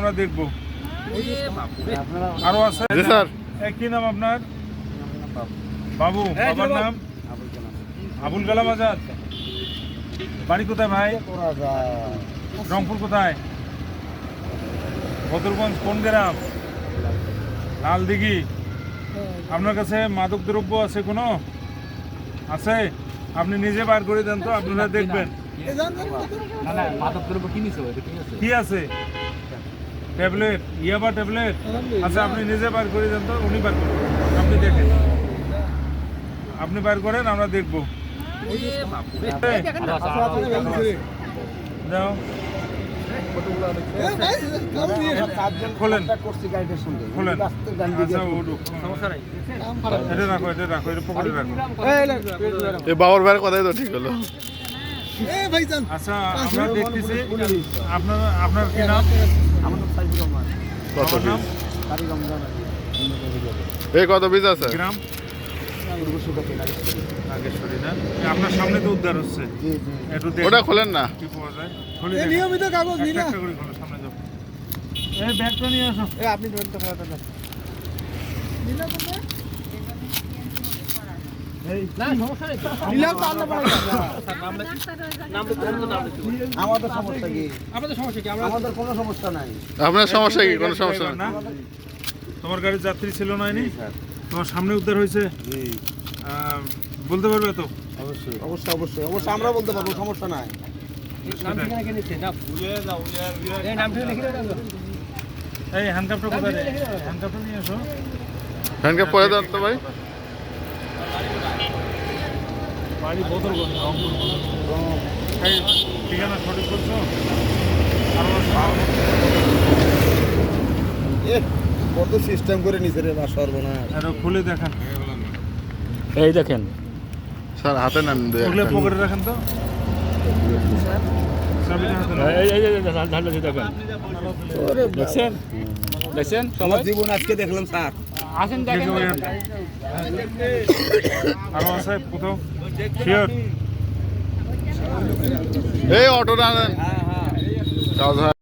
আমরা দেখব। আরও আছে? স্যার। কি নাম আপনার? বাবু বাবার নাম? আবুল কালাম আজাদ। বাড়ি কোথায় ভাই? রংপুর কোথায়? বদরগঞ্জ কোন গ্রাম? লাল দিঘি আপনার কাছে মাদক দ্রব্য আছে কোনো? আছে? আপনি নিজে বার করে দেন তো আপনারা দেখবেন। না না মাদক দ্রব্য কিনেছো এটা ঠিক কি আছে? ট্যাবলেট ইয়াবা ট্যাবলেট? আচ্ছা আপনি নিজে বার করে দেন তো উনি বার করবেন। আপনি দেখেন। আপনি বার করেন আমরা দেখব। যাও। খোলেন। খোলেন। আচ্ছা এটা রাখো এটা রাখো এটা পকেটে রাখো। এই বাবার ভাইয়ের কথাই তো ঠিক হলো। আচ্ছা আমরা দেখতেছি। আপনার আপনার কি নাম? আমার নাম বীজ এই কত বীজ আছে? গ্রাম? আপনার সামনে তো উদ্ধার হচ্ছে। ওটা খোলেন না? কি পাওয়া যায়? নিয়মিত কাগজ সামনে যাও। এই ব্যাগটা নিয়ে আসো। আপনি তো খাওয়াতে না নিলাম তো আল্লাহ পারে আমাদের সমস্যা কি? আমাদের সমস্যা আমাদের কোনো সমস্যা নাই। আপনার সমস্যা কি কোনো সমস্যা না তোমার গাড়ির যাত্রী ছিল না ইনি? তোমার সামনে উদ্ধার হয়েছে? বলতে পারবে তো? অবশ্যই অবশ্যই অবশ্যই অবশ্যই আমরা বলতে পারব সমস্যা নাই। এই হ্যান্ডকাপটা কোথায় রে? হ্যান্ডকাপটা নিয়ে আসো। ফ্যানকে পরে দেন তো ভাই। বাড়ি বদরগঞ্জ রংপুর ঠিকানা সঠিক এ কত সিস্টেম করে নিছে রে বা সর্বনাশ এটা খুলে দেখান এই দেখেন স্যার হাতে নেন একটা। পকেটে রাখেন তো দেখছেন দেখছেন আমার জীবন আজকে দেখলাম স্যার আসেন দেখেন আরও আছে কোথাও শিওর? এই অটোটা আনেন হ্যাঁ হয়।